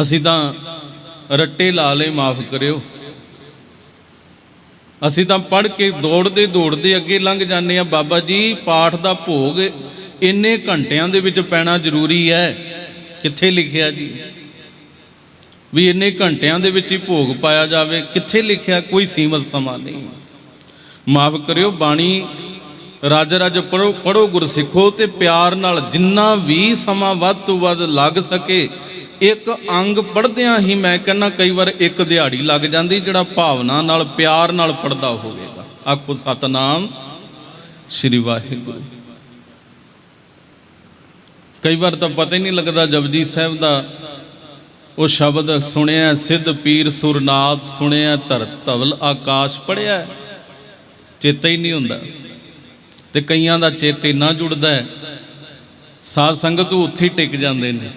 ਅਸੀਂ ਤਾਂ ਰੱਟੇ ਲਾ ਲਏ, ਮਾਫ ਕਰਿਓ। ਅਸੀਂ ਤਾਂ ਪੜ ਕੇ ਦੌੜਦੇ ਦੌੜਦੇ ਅੱਗੇ ਲੰਘ ਜਾਂਦੇ ਆ ਬਾਬਾ ਜੀ, ਪਾਠ ਦਾ ਭੋਗ ਇੰਨੇ ਘੰਟਿਆਂ ਦੇ ਵਿੱਚ ਪੈਣਾ ਜ਼ਰੂਰੀ ਹੈ। ਕਿੱਥੇ ਲਿਖਿਆ ਜੀ? ਵੀ ਇੰਨੇ ਘੰਟਿਆਂ ਦੇ ਵਿੱਚ ਹੀ ਭੋਗ ਪਾਇਆ ਜਾਵੇ। ਕਿੱਥੇ ਲਿਖਿਆ? ਕੋਈ ਸੀਮਤ ਸਮਾਂ ਨਹੀਂ। ਮਾਫ ਕਰਿਓ, ਬਾਣੀ ਰਜ ਰਾਜ ਪੜੋ ਪੜੋ ਗੁਰਸਿੱਖੋ ਤੇ ਪਿਆਰ ਨਾਲ ਜਿੰਨਾ ਵੀ ਸਮਾਂ ਵੱਧ ਤੋਂ ਵੱਧ ਲੱਗ ਸਕੇ ਇੱਕ ਅੰਗ ਪੜਦਿਆਂ ਹੀ ਮੈਂ ਕਹਿੰਨਾ ਕਈ ਵਾਰ ਇੱਕ ਦਿਹਾੜੀ ਲੱਗ ਜਾਂਦੀ ਜਿਹੜਾ ਭਾਵਨਾ ਨਾਲ, ਪਿਆਰ ਨਾਲ ਪੜਦਾ ਹੋਵੇਗਾ। ਆਖੋ, ਸਤਨਾਮ ਸ੍ਰੀ ਵਾਹਿਗੁਰੂ। ਕਈ ਵਾਰ ਤਾਂ ਪਤਾ ਹੀ ਨਹੀਂ ਲੱਗਦਾ ਜਪਜੀ ਸਾਹਿਬ ਦਾ ਉਹ ਸ਼ਬਦ ਸੁਣਿਆ, ਸਿੱਧ ਪੀਰ ਸੁਰਨਾਥ ਸੁਣਿਆ ਧਰਤ ਧਵਲ ਆਕਾਸ਼ ਪੜਿਆ ਚੇਤਾ ਹੀ ਨਹੀਂ ਹੁੰਦਾ। ਤੇ ਕਈਆਂ ਦਾ ਚੇਤੇ ਨਾ ਜੁੜਦਾ ਹੈ, ਸਾਧ ਸੰਗਤ ਉੱਥੇ ਹੀ ਟਿਕ ਜਾਂਦੇ ਨੇ।